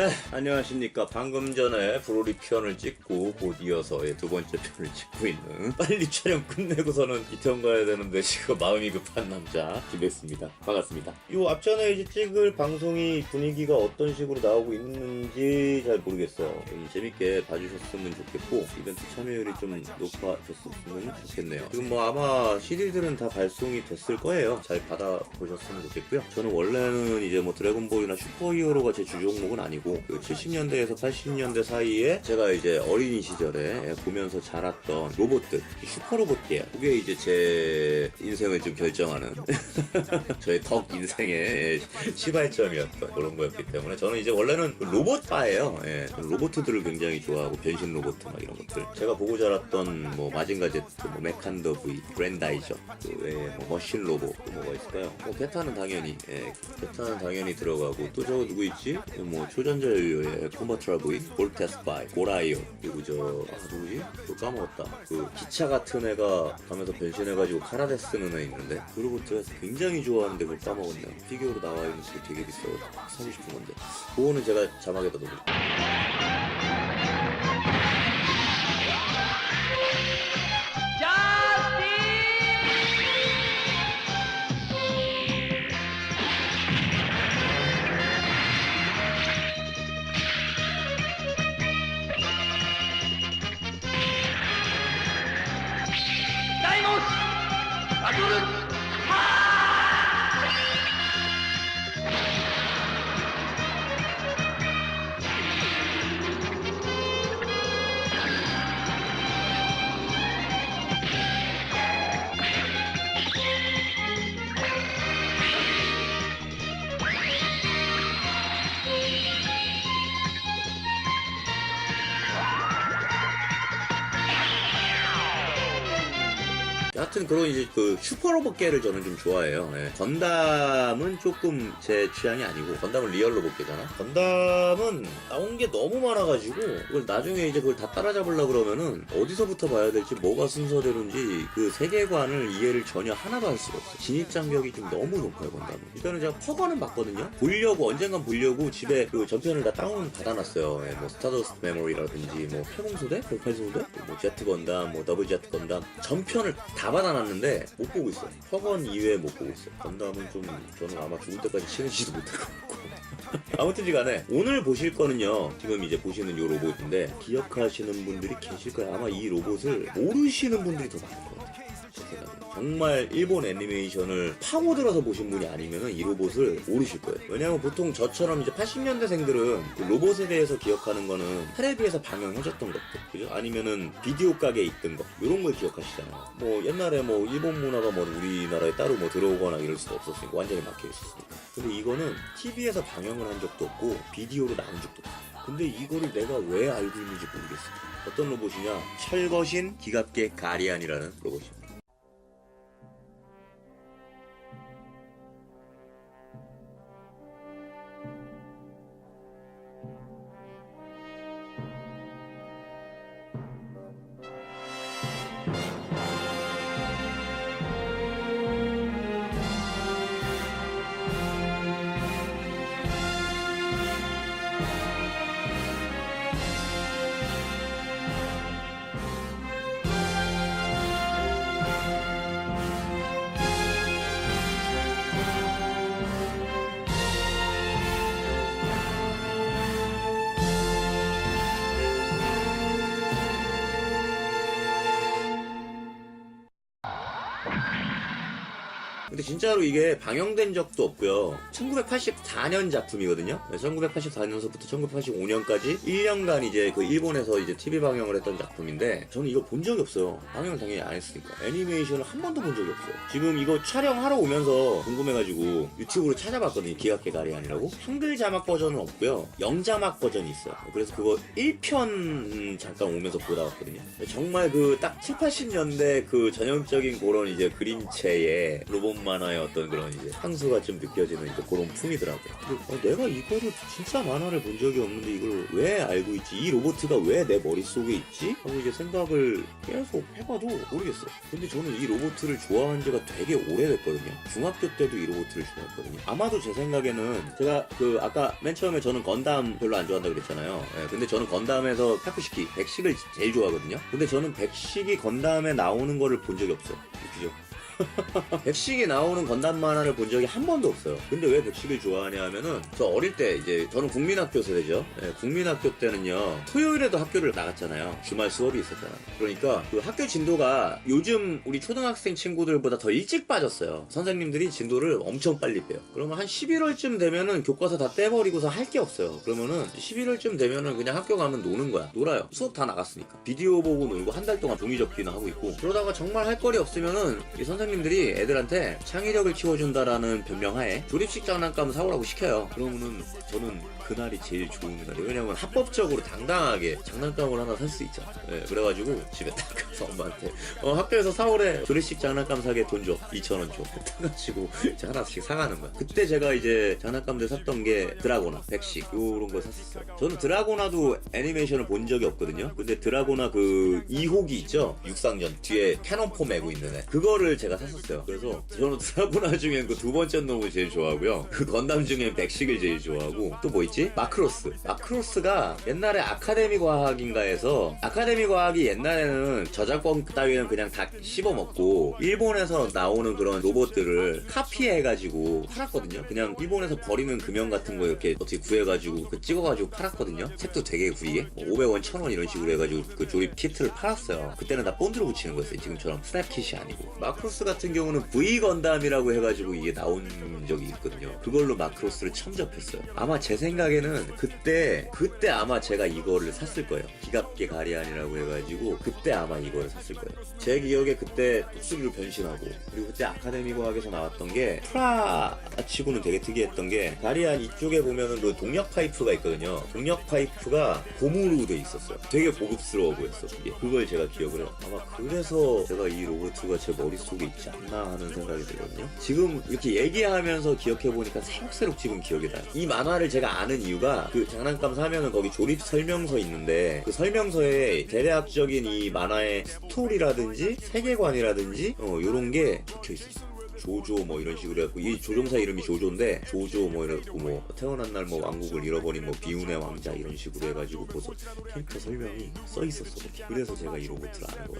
네, 안녕하십니까. 방금 전에 브로리 편을 찍고 곧 이어서 예, 두 번째 편을 찍고 있는 빨리 촬영 끝내고서는 이태원 가야 되는데 지금 마음이 급한 남자 김백수입니다. 반갑습니다. 이 앞전에 이제 찍을 방송이 분위기가 어떤 식으로 나오고 있는지 잘 모르겠어요. 예, 재밌게 봐주셨으면 좋겠고 이벤트 참여율이 좀 높아졌으면 좋겠네요. 지금 뭐 아마 CD들은 다 발송이 됐을 거예요. 잘 받아보셨으면 좋겠고요. 저는 원래는 이제 뭐 드래곤볼이나 슈퍼히어로가 제 주 종목은 아니고 그 70년대에서 80년대 사이에 제가 이제 어린이 시절에 보면서 자랐던 로봇들 슈퍼로봇이에요. 그게 이제 제 인생을 좀 결정하는 저의 덕 인생의 시발점이었던 그런 거였기 때문에 저는 이제 원래는 로봇파예요. 예. 로봇들을 굉장히 좋아하고 변신 로봇 막 이런 것들. 제가 보고 자랐던 뭐 마징가 제트, 뭐 메칸더 V, 그랜다이저, 그외뭐 머신 로봇 또 뭐가 있을까요? 뭐 게타는 당연히 예. 게타는 당연히 들어가고 또 저거 누구 있지? 뭐 초전 코마트라 V, 볼테스파이, 고라이오 그리고 저 아, 누구지? 또 까먹었다. 그 기차 같은 애가 가면서 변신해가지고 카라데 쓰는 애 있는데 그 로봇 굉장히 좋아하는데 그걸 까먹었네요. 피규어로 나와 있는 게 되게 비싸. 사고 싶은 건데. 그거는 제가 자막에다 넣을게요. 하여튼 그런 이제 그 슈퍼로봇계를 저는 좀 좋아해요. 예. 건담은 조금 제 취향이 아니고 건담은 리얼 로봇계잖아. 건담은 나온 게 너무 많아가지고 그걸 나중에 이제 그걸 다 따라잡으려 그러면은 어디서부터 봐야 될지 뭐가 순서대로인지 그 세계관을 이해를 전혀 하나도 할 수가 없어. 진입 장벽이 좀 너무 높아요 건담은. 일단은 제가 퍼거는 봤거든요. 보려고 언젠간 보려고 집에 그 전편을 다 다운 받아놨어요. 예, 뭐 스타더스트 메모리라든지 뭐 팔공소대, 팔공소대, 뭐 제트 건담, 뭐 더블 제트 건담 전편을 다 받아놨는데 못 보고 있어요. 퍼건 이외에 못 보고 있어요. 건담은 좀 저는 아마 죽을 때까지 치르지도 못할 것 같고. 아무튼지 간에 오늘 보실 거는요. 지금 이제 보시는 이 로봇인데 기억하시는 분들이 계실 거예요. 아마 이 로봇을 모르시는 분들이 더 많을 것 같아요. 제 생각에. 정말 일본 애니메이션을 파고들어서 보신 분이 아니면 이 로봇을 모르실 거예요. 왜냐하면 보통 저처럼 이제 80년대생들은 그 로봇에 대해서 기억하는 거는 텔레비에서 방영해줬던 것들, 그죠? 아니면은 비디오 가게에 있던 것, 이런 걸 기억하시잖아요. 뭐 옛날에 뭐 일본 문화가 뭐 우리나라에 따로 뭐 들어오거나 이럴 수도 없었으니까 완전히 막혀 있었으니까. 근데 이거는 TV에서 방영을 한 적도 없고 비디오로 나온 적도 없어요. 근데 이거를 내가 왜 알고 있는지 모르겠어요. 어떤 로봇이냐? 철거신 기갑계 가리안이라는 로봇입니다. 진짜로 이게 방영된 적도 없고요. 1984년 작품이거든요. 1984년서부터 1985년까지 1년간 이제 그 일본에서 이제 TV 방영을 했던 작품인데 저는 이거 본 적이 없어요. 방영을 당연히 안 했으니까. 애니메이션을 한 번도 본 적이 없어요. 지금 이거 촬영하러 오면서 궁금해가지고 유튜브로 찾아봤거든요. 기각계 가리안이라고. 한글 자막 버전은 없고요. 영자막 버전이 있어요. 그래서 그거 1편 잠깐 오면서 보다 왔거든요. 정말 그 딱 7, 80년대 그 전형적인 그런 이제 그림체의 로봇 건담 만화의 어떤 그런 이제 향수가 좀 느껴지는 이제 그런 품이더라고요. 근데 어, 내가 이거를 진짜 만화를 본 적이 없는데 이걸 왜 알고 있지? 이 로보트가 왜 내 머릿속에 있지? 하고 이제 생각을 계속 해봐도 모르겠어요. 근데 저는 이 로보트를 좋아한 지가 되게 오래됐거든요. 중학교 때도 이 로보트를 좋아했거든요. 아마도 제 생각에는 제가 그 아까 맨 처음에 저는 건담 별로 안 좋아한다 그랬잖아요. 예, 근데 저는 건담에서 타쿠시키, 백식을 제일 좋아하거든요. 근데 저는 백식이 건담에 나오는 거를 본 적이 없어요. 그죠? 백식이 나오는 건담 만화를 본 적이 한 번도 없어요. 근데 왜 백식을 좋아하냐 하면은 저 어릴 때 이제 저는 국민학교 세대죠. 예, 국민학교 때는요 토요일에도 학교를 나갔잖아요. 주말 수업이 있었잖아요. 그러니까 그 학교 진도가 요즘 우리 초등학생 친구들보다 더 일찍 빠졌어요. 선생님들이 진도를 엄청 빨리 빼요. 그러면 한 11월쯤 되면은 교과서 다 떼버리고서 할 게 없어요. 그러면은 11월쯤 되면은 그냥 학교 가면 노는 거야. 놀아요. 수업 다 나갔으니까. 비디오 보고 놀고 한 달 동안 종이 접기나 하고 있고 그러다가 정말 할 거리 없으면은 이 선생님 들이 애들한테 창의력을 키워준다라는 변명하에 조립식 장난감 사오라고 시켜요. 그러면은 저는 그날이 제일 좋은 날이에요. 왜냐면 합법적으로 당당하게 장난감을 하나 살 수 있잖아. 예, 그래가지고 집에 딱 가서 엄마한테 어, 학교에서 사오래 조립식 장난감 사게 돈 줘. 2,000원 줘. 딱 가지고 이제 하나씩 사가는 거야. 그때 제가 이제 장난감들 샀던 게 드라고나, 백식 요런 거 샀었어요. 저는 드라고나도 애니메이션을 본 적이 없거든요. 근데 드라고나 그 2호기 있죠? 육상전 뒤에 캐논포 메고 있는 애. 그거를 제가 샀었어요. 그래서 저는 드라고나 중엔 그 두 번째 놈을 제일 좋아하고요. 그 건담 중엔 백식을 제일 좋아하고 또 뭐 있지? 마크로스. 마크로스가 옛날에 아카데미 과학인가에서 아카데미 과학이 옛날에는 저작권 따위는 그냥 다 씹어먹고 일본에서 나오는 그런 로봇들을 카피해가지고 팔았거든요. 그냥 일본에서 버리는 금형 같은 거 이렇게 어떻게 구해가지고 그 찍어가지고 팔았거든요. 책도 되게 구리게 뭐 500원, 1000원 이런 식으로 해가지고 그 조립 키트를 팔았어요. 그때는 다 본드로 붙이는 거였어요. 지금처럼 스냅 킷이 아니고. 마크로스 같은 경우는 V 건담이라고 해가지고 이게 나온 적이 있거든요. 그걸로 마크로스를 처음 접했어요. 아마 제 생각에 는 그때 그때 아마 제가 이거를 샀을 거예요. 기갑계 가리안이라고 해가지고 그때 아마 이거를 샀을 거예요. 제 기억에 그때 독수리로 변신하고 그리고 그때 아카데미 과학에서 나왔던 게 프라 치고는 되게 특이했던 게 가리안 이쪽에 보면은 그 동력 파이프가 있거든요. 동력 파이프가 고무로 돼 있었어요. 되게 고급스러워 보였어. 그게 그걸 제가 기억을 해요. 아마 그래서 제가 이 로봇가 제 머릿속에 있지 않나 하는 생각이 들거든요. 지금 이렇게 얘기하면서 기억해 보니까 새록새록 지금 기억이 나요. 이 만화를 제가 아는 이유가 그 장난감 사면은 거기 조립 설명서 있는데 그 설명서에 대략적인 이 만화의 스토리라든지 세계관이라든지 어 요런 게 적혀 있었어요. 조조 뭐 이런 식으로 해갖고 이 조종사 이름이 조조인데 조조 뭐 이래갖고 뭐 태어난 날 뭐 왕국을 잃어버린 뭐 비운의 왕자 이런 식으로 해가지고 보서 캐릭터 설명이 써 있었어. 그래서 제가 이 로봇을 아는 거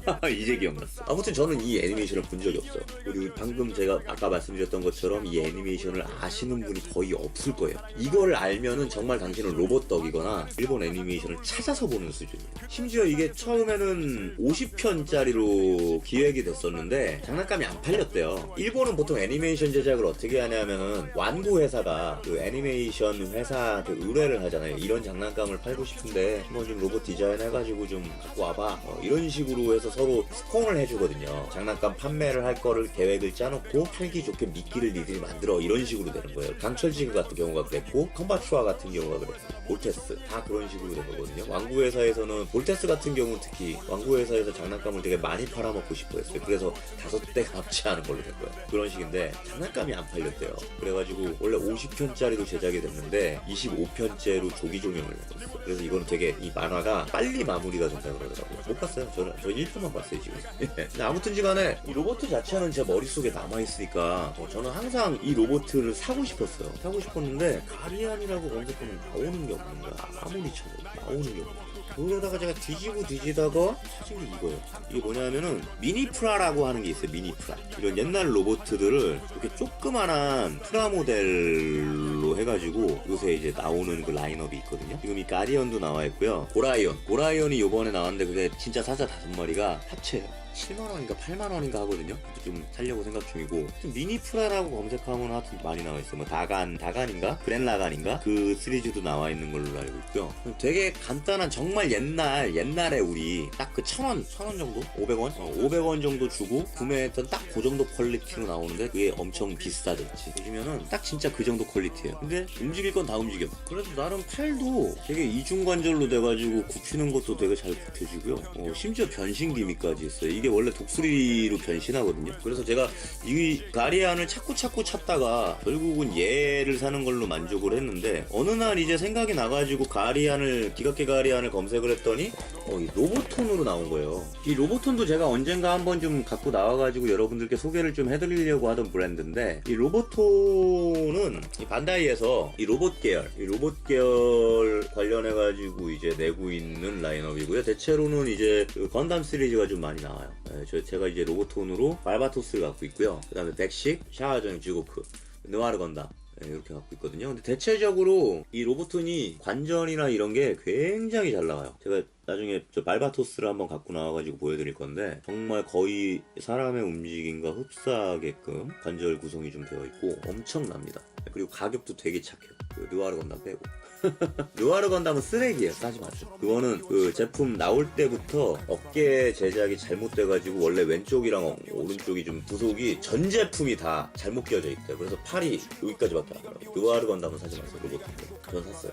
같아요 이제 기억났어. 아무튼 저는 이 애니메이션을 본 적이 없어요 그리고 방금 제가 아까 말씀드렸던 것처럼 이 애니메이션을 아시는 분이 거의 없을 거예요. 이거를 알면은 정말 당신은 로봇 덕이거나 일본 애니메이션을 찾아서 보는 수준이에요. 심지어 이게 처음에는 50편짜리로 기획이 됐었는데 장난감이 안 팔렸대요. 일본은 보통 애니메이션 제작을 어떻게 하냐면은 완구 회사가 그 애니메이션 회사한테 의뢰를 하잖아요. 이런 장난감을 팔고 싶은데 뭐좀 로봇 디자인 해가지고 좀 갖고 와봐. 어, 이런 식으로 해서 서로 스폰을 해주거든요. 장난감 판매를 할 거를 계획을 짜놓고 팔기 좋게 미끼를 니들이 만들어 이런 식으로 되는 거예요. 강철지그 같은 경우가 그랬고 컴바추아 같은 경우가 그랬고 볼테스 다 그런 식으로 된 거거든요. 왕구 회사에서는 볼테스 같은 경우 특히 왕구 회사에서 장난감을 되게 많이 팔아먹고 싶어 했어요. 그래서 다섯 대가 합치하는 걸로 된 거예요. 그런 식인데 장난감이 안 팔렸대요. 그래가지고 원래 50편짜리로 제작이 됐는데 25편째로 조기 종영을 했었어요. 그래서 이거는 되게 이 만화가 빨리 마무리가 된다고 그러더라고요. 못 봤어요. 저는 저 1편만 봤어요 지금. 근데 아무튼지 간에 이 로봇 자체는 제 머릿속에 남아 있으니까 어, 저는 항상 이 로봇을 사고 싶었어요. 사고 싶었는데 가리안이라고 검색하면 나오는 게 없는 거야. 아무리 쳐도 나오는 게 없는 거야. 그러다가 제가 뒤지고 뒤지다가 찾은 게 이거예요. 이게 뭐냐면은 미니프라라고 하는 게 있어요. 미니프라. 이런 옛날 로봇들을 이렇게 조그만한 프라 모델로 해가지고 요새 이제 나오는 그 라인업이 있거든요. 지금 이 가디언도 나와 있고요. 고라이언. 고라이언이 요번에 나왔는데 그게 진짜 사자 다섯 마리가 합체예요. 7만원인가 8만원인가 하거든요. 좀 살려고 생각 중이고. 미니 프라라고 검색하면 하여튼 많이 나와 있어요. 뭐 다간, 다간인가? 그랜라간인가? 그 시리즈도 나와 있는 걸로 알고 있고요. 되게 간단한 정말 옛날, 옛날에 우리 딱 그 천원, 천원 정도? 500원? 어, 500원 정도 주고 구매했던 딱 그 정도 퀄리티로 나오는데 그게 엄청 비싸졌지. 보시면은 딱 진짜 그 정도 퀄리티예요. 근데 움직일 건 다 움직여. 그래도 나름 팔도 되게 이중관절로 돼가지고 굽히는 것도 되게 잘 굽혀지고요. 어, 심지어 변신 기미까지 있어요. 이게 원래 독수리로 변신하거든요. 그래서 제가 이 가리안을 자꾸 자꾸 찾다가 결국은 얘를 사는 걸로 만족을 했는데 어느 날 이제 생각이 나가지고 가리안을 기각계 가리안을 검색을 했더니 어, 이 로보톤으로 나온 거예요. 이 로보톤도 제가 언젠가 한번 좀 갖고 나와가지고 여러분들께 소개를 좀 해드리려고 하던 브랜드인데 이 로보톤은 이 반다이에서 이 로봇 계열, 이 로봇 계열 관련해가지고 이제 내고 있는 라인업이고요. 대체로는 이제 그 건담 시리즈가 좀 많이 나와요. 네, 저, 제가 이제 로보톤으로 발바토스를 갖고 있고요. 그 다음에 백식, 샤아정 지고크, 느와르 건담. 네, 이렇게 갖고 있거든요. 근데 대체적으로 이 로보톤이 관전이나 이런 게 굉장히 잘 나와요. 제가 나중에 저 발바토스를 한번 갖고 나와가지고 보여드릴 건데 정말 거의 사람의 움직임과 흡사하게끔 관절 구성이 좀 되어 있고 엄청납니다. 그리고 가격도 되게 착해요. 그 느와르 건담 빼고. 느와르 건담은 쓰레기예요. 싸지 마세요. 그거는 그 제품 나올 때부터 어깨 제작이 잘못돼가지고 원래 왼쪽이랑 어- 오른쪽이 좀 부속이 전 제품이 다 잘못 끼워져 있대요. 그래서 팔이 여기까지밖에 안 나와요. 느와르 건담은 사지 마세요. 로봇. 전 샀어요.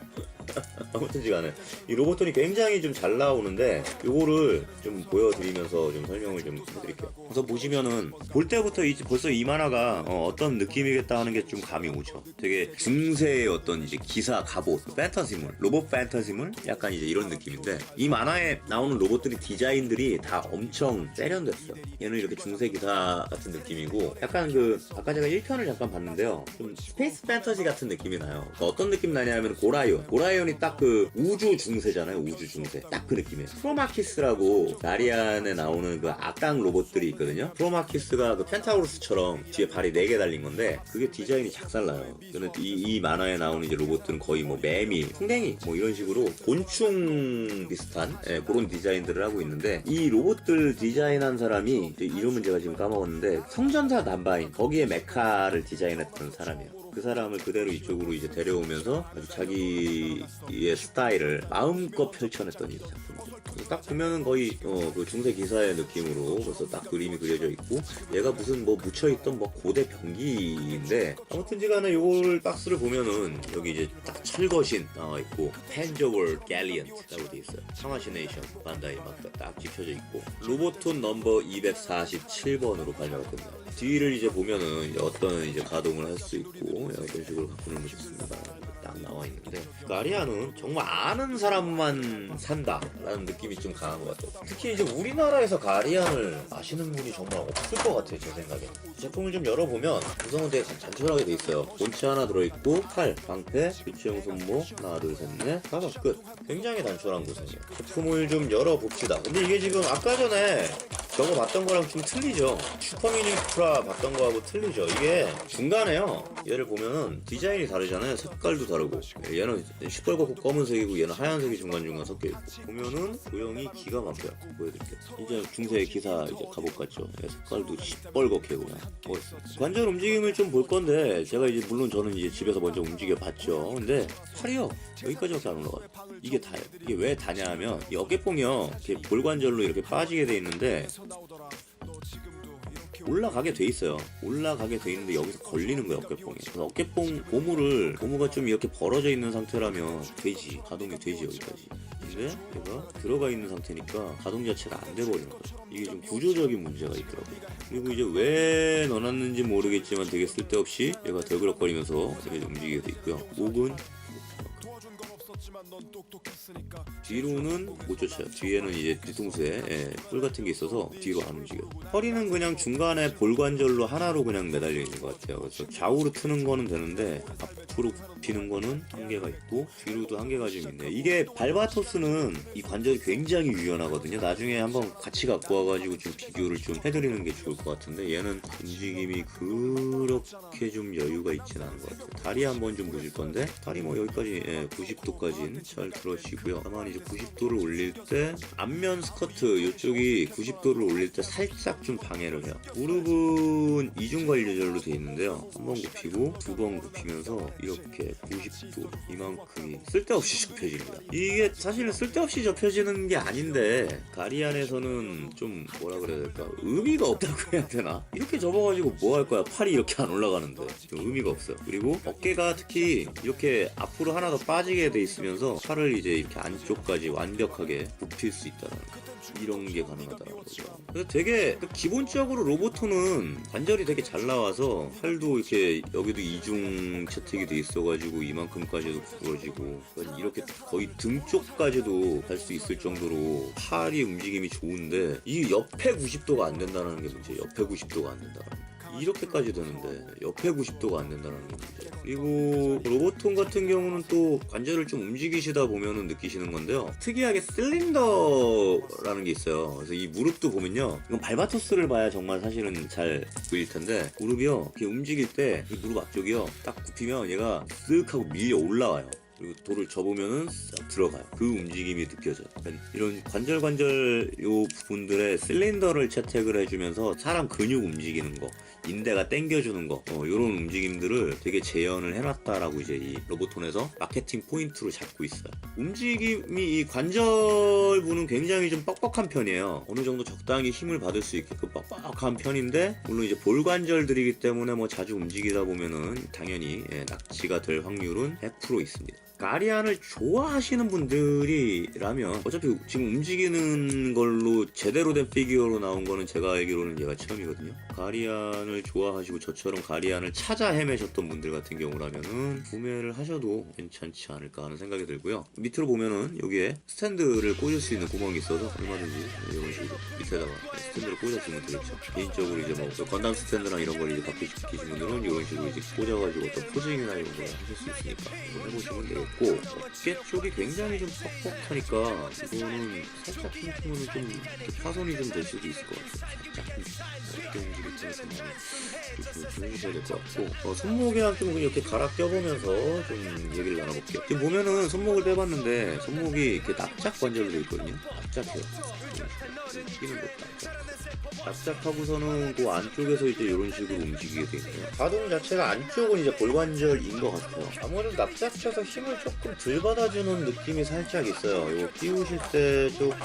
아무튼 간에 이 로봇톤이 굉장히 좀 잘 나오는데 요거를 좀 보여드리면서 좀 설명을 좀 해드릴게요. 그래서 보시면은 볼 때부터 이, 벌써 이 만화가 어, 떤 느낌이겠다 하는 게 좀 감이 오죠. 되게 중세의 어떤 이제 기사 갑옷, 판타지물, 로봇 판타지물 약간 이제 이런 느낌인데 이 만화에 나오는 로봇들이 디자인들이 다 엄청 세련됐어요. 얘는 이렇게 중세 기사 같은 느낌이고 약간 그 아까 제가 1편을 잠깐 봤는데요. 좀 스페이스 판타지 같은 느낌이 나요. 그러니까 어떤 느낌 나냐면 고라이온. 고라이온 이 딱 그 우주 중세잖아요. 우주 중세. 딱 그 느낌이에요. 프로마키스라고 나리안에 나오는 그 악당 로봇들이 있거든요. 프로마키스가 그 펜타우루스처럼 뒤에 발이 4개 달린 건데 그게 디자인이 작살나요. 근데 이, 이 만화에 나오는 이제 로봇들은 거의 뭐 매미, 풍뎅이 뭐 이런 식으로 곤충 비슷한 예, 그런 디자인들을 하고 있는데 이 로봇들 디자인한 사람이 이름은 제가 지금 까먹었는데 성전사 남바인 거기에 메카를 디자인했던 사람이에요. 그 사람을 그대로 이쪽으로 이제 데려오면서 아주 자기의 스타일을 마음껏 펼쳐냈던 이 작품이죠. 딱 보면은 거의 어, 그 중세 기사의 느낌으로 그래서 딱 그림이 그려져 있고 얘가 무슨 뭐 묻혀있던 뭐 고대 병기인데 아무튼지간에 요걸 박스를 보면은 여기 이제 딱 철거신 나와 있고 펜저월 갤리언트라고 돼 있어요. 상하시네이션 반다이 막딱 찍혀져 있고 로보톤 넘버 247번으로 발매가 됩니다. 뒤를 이제 보면은 어떤 이제 가동을 할 수 있고 이런 식으로 바꾸는 것이 있습니다. 딱 나와 있는데 가리아는 정말 아는 사람만 산다라는 느낌이 좀 강한 것 같아요. 특히 이제 우리나라에서 가리안을 아시는 분이 정말 없을 것 같아요, 제 생각에. 제품을 좀 열어보면 구성은 되게 단- 단촐하게 돼 있어요. 본체 하나 들어있고 팔, 방패, 교체용 손목 하나, 둘, 셋, 넷, 다섯 끝. 굉장히 단촐한 구성이에요. 제품을 좀 열어봅시다. 근데 이게 지금 아까 전에 저거 봤던 거랑 좀 틀리죠. 슈퍼미니 프라 봤던 거하고 틀리죠. 이게 중간에요. 얘를 보면은 디자인이 다르잖아요. 색깔도 다르고. 얘는 시뻘겋고 검은색이고 얘는 하얀색이 중간중간 섞여 있고. 보면은 도형이 기가 막혀요. 보여드릴게요. 이제 중세 기사 이제 같죠. 얘 색깔도 시뻘겋게 그냥 보였습니다. 관절 움직임을 좀 볼 건데 제가 이제 물론 저는 이제 집에서 먼저 움직여 봤죠. 근데 팔이요 여기까지밖에 안 올라가요. 이게 다예요. 이게 왜 다냐 하면 이 어깨뽕이요 이렇게 볼관절로 이렇게 빠지게 돼 있는데 올라가게 돼 있어요. 올라가게 돼 있는데 여기서 걸리는 거예요, 어깨뽕이. 그래서 어깨뽕 고무를 고무가 좀 이렇게 벌어져 있는 상태라면 되지. 가동이 되지 여기까지. 근데 얘가 들어가 있는 상태니까 가동 자체가 안 돼버리는 거죠. 이게 좀 구조적인 문제가 있더라고요. 그리고 이제 왜 넣어놨는지 모르겠지만 되게 쓸데없이 얘가 덜그럭거리면서 움직이게 돼 있고요. 목은 뒤로는 못 쫓아요. 뒤에는 이제 뒤통수에 예, 뿔 같은 게 있어서 뒤로 안 움직여요. 허리는 그냥 중간에 볼관절로 하나로 그냥 매달려 있는 것 같아요. 그래서 좌우로 트는 거는 되는데 앞으로 굽히는 거는 한계가 있고 뒤로도 한계가 좀 있네. 이게 발바토스는 이 관절이 굉장히 유연하거든요. 나중에 한번 같이 갖고 와가지고 좀 비교를 좀 해드리는 게 좋을 것 같은데 얘는 움직임이 그렇게 좀 여유가 있진 않은 것 같아요. 다리 한번 좀 보실 건데 다리 뭐 여기까지 예, 90도까지는 잘 들어지고요. 다만 이제 90도를 올릴 때 앞면 스커트 이쪽이 90도를 올릴 때 살짝 좀 방해를 해요. 무릎은 이중 관 리절로 되어 있는데요. 한 번 굽히고 두 번 굽히면서 이렇게 90도 이만큼이 쓸데없이 접혀집니다. 이게 사실은 쓸데없이 접혀지는 게 아닌데 가리안에서는 좀 뭐라 그래야 될까 의미가 없다고 해야 되나? 이렇게 접어가지고 뭐 할 거야? 팔이 이렇게 안 올라가는데 좀 의미가 없어요. 그리고 어깨가 특히 이렇게 앞으로 하나 더 빠지게 돼 있으면서 팔을 이제 이렇게 안쪽까지 완벽하게 굽힐 수 있다는 거. 이런 게 가능하다는 거죠. 그래서 되게 기본적으로 로보토는 관절이 되게 잘 나와서 팔도 이렇게 여기도 이중 채택이 돼 있어가지고 이만큼까지도 부러지고 이렇게 거의 등 쪽까지도 갈 수 있을 정도로 팔이 움직임이 좋은데 이 옆에 90도가 안 된다는 게 문제예요. 옆에 90도가 안 된다는 게. 이렇게까지 되는데 옆에 90도가 안 된다는 게 문제. 그리고 로보톤 같은 경우는 또 관절을 좀 움직이시다 보면은 느끼시는 건데요. 특이하게 실린더라는 게 있어요. 그래서 이 무릎도 보면요. 이건 발바토스를 봐야 정말 사실은 잘 보일 텐데 무릎이요. 이렇게 움직일 때 이 무릎 앞쪽이요. 딱 굽히면 얘가 쓱 하고 밀려 올라와요. 그리고 돌을 접으면은 싹 들어가요. 그 움직임이 느껴져요. 그러니까 이런 관절 관절 요 부분들에 실린더를 채택을 해주면서 사람 근육 움직이는 거, 인대가 당겨주는 거, 어, 이런 움직임들을 되게 재현을 해놨다라고 이제 이 로보톤에서 마케팅 포인트로 잡고 있어요. 움직임이 이 관절부는 굉장히 좀 뻑뻑한 편이에요. 어느 정도 적당히 힘을 받을 수 있게끔 뻑뻑한 편인데 물론 이제 볼 관절들이기 때문에 뭐 자주 움직이다 보면은 당연히 예, 낙지가 될 확률은 100% 있습니다. 가리안을 좋아하시는 분들이라면 어차피 지금 움직이는 걸로 제대로 된 피규어로 나온 거는 제가 알기로는 얘가 처음이거든요. 가리안을 좋아하시고 저처럼 가리안을 찾아 헤매셨던 분들 같은 경우라면은 구매를 하셔도 괜찮지 않을까 하는 생각이 들고요. 밑으로 보면은 여기에 스탠드를 꽂을 수 있는 구멍이 있어서 얼마든지 이런 식으로 밑에다가 스탠드를 꽂아주면 되겠죠. 개인적으로 이제 뭐 건담 스탠드나 이런 걸 이제 갖고 계신 분들은 이런 식으로 이제 꽂아가지고 어떤 포징이나 이런 걸 하실 수 있으니까 이거 해보시면 되겠고 어깨 쪽이 굉장히 좀 퍽퍽하니까 이거는 살짝 힘주면 좀 파손이 좀 될 수도 있을 것 같아요. 살짝 힘 어깨 움직일 때에서 많이 주의하셔야 될 것 같고 어, 손목이랑 좀 이렇게 갈아 껴보면서 좀 얘기를 나눠볼게요. 지금 보면은 손목을 빼봤는데 손목이 이렇게 납작 관절로 되어 있거든요. 납작해요. 끼는 것도 납작. 납작하고서는 그 안쪽에서 이제 이런 식으로 움직이게 돼 있네요. 가동 자체가 안쪽은 이제 골관절인 것 같아요. 아무래도 납작해서 힘을 조금 덜 받아주는 느낌이 살짝 있어요. 이거 끼우실 때 조금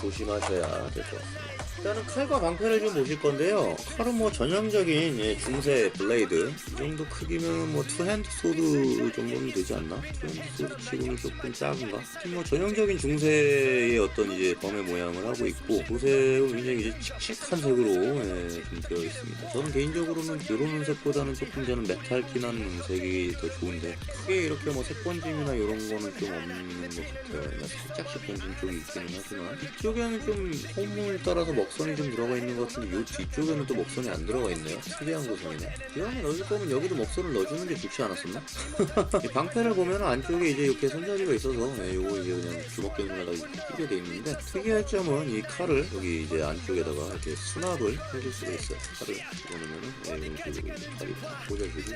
조심하셔야 될 것 같습니다. 일단은 칼과 방패를 좀 보실 건데요. 칼은 뭐 전형적인 예, 중세 블레이드 이 정도 크기면 뭐 투핸드 소드 정도는 되지 않나? 투핸드 소드 치고는 조금 작은가? 뭐 전형적인 중세의 어떤 이제 범의 모양을 하고 있고 도색은 굉장히 이제 칙칙한 색으로 예, 좀 되어 있습니다. 저는 개인적으로는 이런 색보다는 조금 저는 메탈기난 색이 더 좋은데 크게 이렇게 뭐 색번짐이나 이런 거는 좀 없는 것 같아요. 살짝씩 번진 쪽이 있기는 하지만 이쪽에는 좀 홈을 따라서 먹 선이 좀 들어가 있는 것 같은데 이 뒤쪽에는 또 먹선이 안 들어가 있네요. 특이한 구성이네. 기왕에 넣을 거면 여기도 먹선을 넣어주는 게 좋지 않았었나? 이 방패를 보면 안쪽에 이제 이렇게 손잡이가 있어서 네, 요거 이제 그냥 주먹견으로다가 끼게 돼 있는데 특이할 점은 이 칼을 여기 이제 안쪽에다가 이렇게 수납을 해줄 수가 있어요. 칼을 집어넣으면은 네, 이런 식으로 이제 칼이 꽂아주고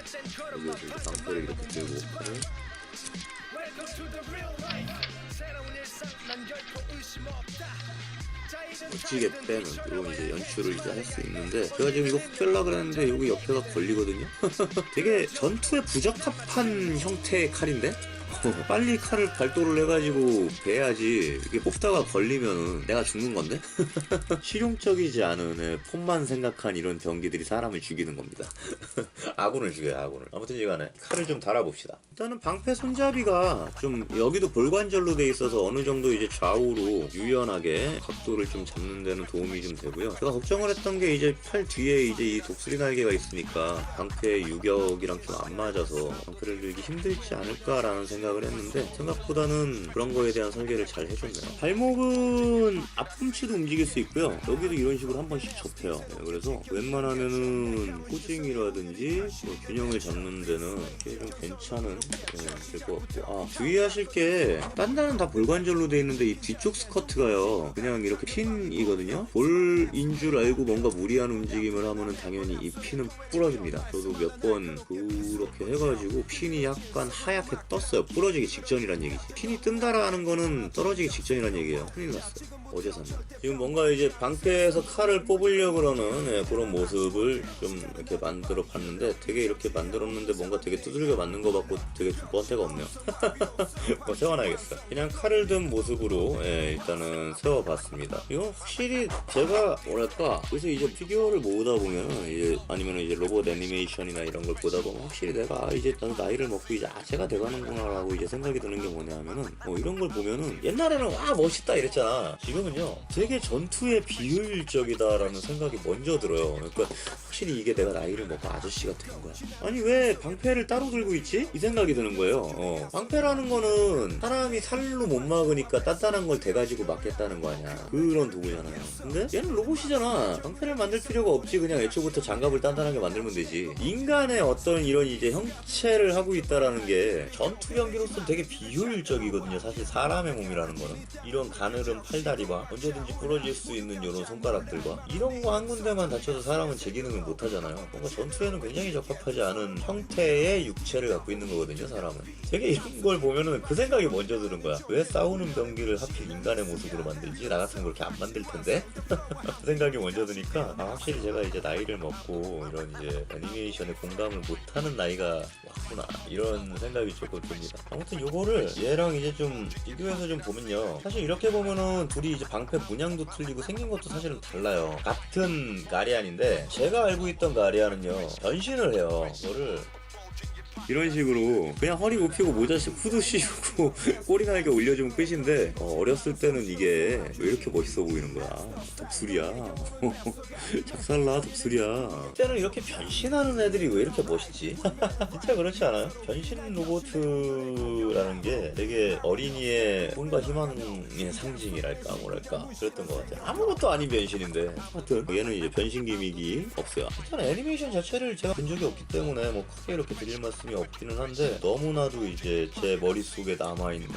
여기에서 이제 방패를 이렇게 들고 칼을 멋지게 빼는 이런 이제 연출을 이제 할 수 있는데 제가 지금 이거 훅 빼려고 그랬는데 여기 옆에가 걸리거든요? 되게 전투에 부적합한 형태의 칼인데 빨리 칼을 발도를 해가지고 베야지. 이렇게 뽑다가 걸리면 내가 죽는 건데? 실용적이지 않은 예, 폼만 생각한 이런 병기들이 사람을 죽이는 겁니다. 아군을 죽여요 아군을. 아무튼 이간에 칼을 좀 달아봅시다. 일단은 방패 손잡이가 좀 여기도 볼관절로 돼 있어서 어느 정도 이제 좌우로 유연하게 각도를 좀 잡는 데는 도움이 좀 되고요. 제가 걱정을 했던 게 이제 팔 뒤에 이제 이 독수리 날개가 있으니까 방패 유격이랑 좀 안 맞아서 방패를 들기 힘들지 않을까라는 생각 을 했는데 생각보다는 그런 거에 대한 설계를 잘 해줬네요. 발목은 앞꿈치도 움직일 수 있고요. 여기도 이런 식으로 한 번씩 접혀요. 네, 그래서 웬만하면은 포징이라든지 뭐 균형을 잡는 데는 꽤좀 괜찮은 네, 될것 같고. 아 주의하실 게 딴 데는 다 볼관절로 돼 있는데 이 뒤쪽 스커트가요. 그냥 이렇게 핀이거든요. 볼인 줄 알고 뭔가 무리한 움직임을 하면은 당연히 이 핀은 부러집니다. 저도 몇 번 그렇게 해가지고 핀이 약간 하얗게 떴어요 부러지기 직전이란 얘기지. 핀이 뜬다라는 거는 떨어지기 직전이란 얘기예요. 큰일 났어요 어제 샀나? 지금 뭔가 이제 방패에서 칼을 뽑으려고 그러는 예, 그런 모습을 좀 이렇게 만들어 봤는데 되게 이렇게 만들었는데 뭔가 되게 두들겨 맞는 거 같고 되게 뻔때가 없네요. 뭐 세워놔야겠어. 그냥 칼을 든 모습으로 예, 일단은 세워봤습니다. 이거 확실히 제가 뭐랄까 그래서 이제 피규어를 모으다 보면 이제 아니면 이제 로봇 애니메이션이나 이런 걸 보다 보면 확실히 내가 아, 이제 나도 나이를 먹고 이제 아재가 돼가는구나라고 이제 생각이 드는 게 뭐냐면은 뭐 이런 걸 보면은 옛날에는 와 멋있다 이랬잖아. 지금 은 감정은요 되게 전투에 비효율적이다라는 생각이 먼저 들어요. 그러니까 확실히 이게 내가 나이를 먹고 아저씨가 된 거야. 아니 왜 방패를 따로 들고 있지? 이 생각이 드는 거예요. 어. 방패라는 거는 사람이 살로 못 막으니까 단단한 걸 대가지고 막겠다는 거 아니야. 그런 도구잖아요. 근데 얘는 로봇이잖아. 방패를 만들 필요가 없지. 그냥 애초부터 장갑을 단단하게 만들면 되지. 인간의 어떤 이런 이제 형체를 하고 있다라는 게 전투 경기로서 되게 비효율적이거든요 사실. 사람의 몸이라는 거는. 이런 가늘은 팔다리와 언제든지 부러질 수 있는 이런 손가락들과 이런 거 한 군데만 다쳐서 사람은 제 기능을 못 하잖아요. 뭔가 전투에는 굉장히 적합하지 않은 형태의 육체를 갖고 있는 거거든요 사람은. 되게 이런 걸 보면은 그 생각이 먼저 드는 거야. 왜 싸우는 병기를 하필 인간의 모습으로 만들지? 나 같으면 그렇게 안 만들 텐데? 그 생각이 먼저 드니까 아, 확실히 제가 이제 나이를 먹고 이런 이제 애니메이션에 공감을 못하는 나이가 왔구나. 이런 생각이 조금 듭니다. 아무튼 요거를 얘랑 이제 좀 비교해서 좀 보면요. 사실 이렇게 보면은 둘이 이제 방패 문양도 틀리고 생긴 것도 사실은 달라요. 같은 가리안인데 제가 알고 있던 가리안은요 변신을 해요. 이거를 이런 식으로 그냥 허리 굽히고 모자 씌 후드 씌우고 꼬리 날개 올려주면 끝인데 어, 렸을 때는 이게 왜 이렇게 멋있어 보이는 거야? 독수리야. 작살나 독수리야. 그때는 이렇게 변신하는 애들이 왜 이렇게 멋있지? 진짜 그렇지 않아요? 변신 로봇이라는 게 되게 어린이의 꿈과 희망의 상징이랄까 뭐랄까 그랬던 것 같아요. 아무것도 아닌 변신인데. 하여튼 얘는 이제 변신 기믹이 없어요. 일단 애니메이션 자체를 제가 본 적이 없기 때문에 뭐 크게 이렇게 드릴 말씀이 없기는 한데 너무나도 이제 제 머릿속에 남아있는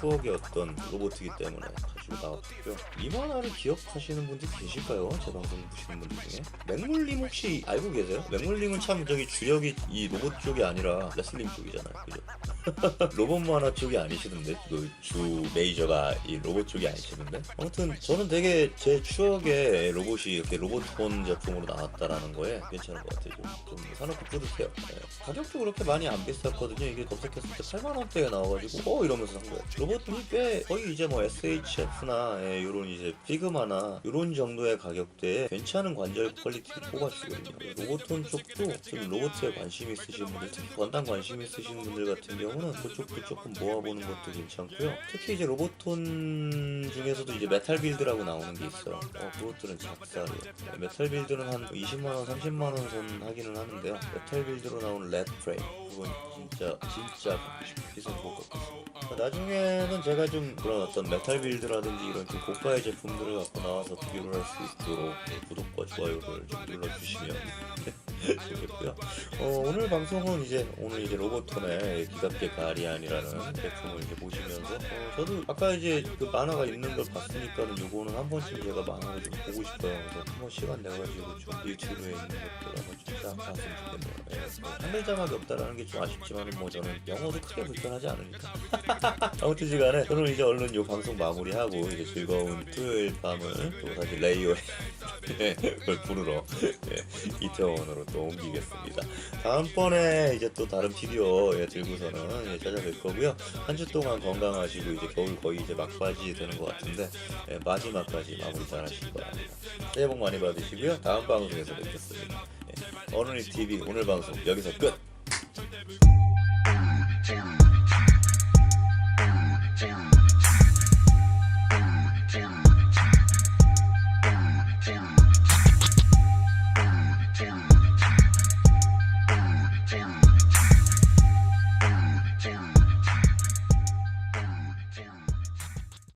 추억의 어떤 로봇이기 때문에 가지고 나왔고요 이 만화를 기억하시는 분들 계실까요? 제 방송 보시는 분들 중에 맥물림 혹시 알고 계세요? 맥물림은 참 저기 주력이 이 로봇 쪽이 아니라 레슬링 쪽이잖아요 그죠? 로봇 만화 쪽이 아니시던데 그 주 메이저가 이 로봇 쪽이 아니시던데 아무튼 저는 되게 제 추억의 로봇이 이렇게 로봇폰 제품으로 나왔다라는 거에 괜찮은 것 같아요 좀, 좀 사놓고 뿌듯해요 네. 가격도 그렇게 많이 안 비쌌거든요. 이게 검색했을 때 8만원대에 나와가지고 어 이러면서 산 거예요. 로봇이 꽤 거의 이제 뭐 SHF나 예, 요런 이제 피그마나 요런 정도의 가격대에 괜찮은 관절 퀄리티를 뽑아주거든요. 로봇톤 쪽도 좀 로봇에 관심 있으신 분들 특히 건담 관심 있으신 분들 같은 경우는 그쪽도 조금 모아보는 것도 괜찮고요. 특히 이제 로봇톤 중에서도 이제 메탈 빌드라고 나오는 게 있어요. 어 그것들은 작살이에요. 네, 메탈 빌드는 한 20만원 30만원 선 하기는 하는데요. 메탈 빌드로 나오는 레드 프레임 그건 진짜 진짜 갖고 싶은 비싼 못 갖겠습니다 나중에는 제가 좀 그런 어떤 메탈 빌드라든지 이런 좀 고가의 제품들을 갖고 나와서 비교를 할 수 있도록 구독과 좋아요를 좀 눌러주시면 좋겠고요. 어, 오늘 방송은 이제 오늘 이제 로보톤의 기갑계 가리안이라는 제품을 이제 보시면서 어, 저도 아까 이제 그 만화가 있는 걸 봤으니까는 요거는 한 번씩 제가 만화를 좀 보고 싶어요. 그래서 한 번 시간 내가지고 좀 일치로에 있는 것들 한번 좀딱 봤으면 좋겠네요. 예, 뭐 한글 자막이 없다라는 게좀 아쉽지만은 뭐 저는 영어도 크게 불편하지 않으니까. 아무튼 시간에 저는 이제 얼른 요 방송 마무리하고 이제 즐거운 토요일 밤을 또 사실 레이오의 걸 부르러 예, 이태원으로 또 옮기겠습니다. 다음번에 이제 또 다른 피규어 예, 들고서는 예, 찾아뵐 거고요. 한 주 동안 건강하시고 이제 겨울 거의 이제 막바지 되는 것 같은데 예, 마지막까지 마무리 잘 하시기 바랍니다. 새해 복 많이 받으시고요. 다음 방송에서 뵙겠습니다. 예, 어른이 TV 오늘 방송 여기서 끝!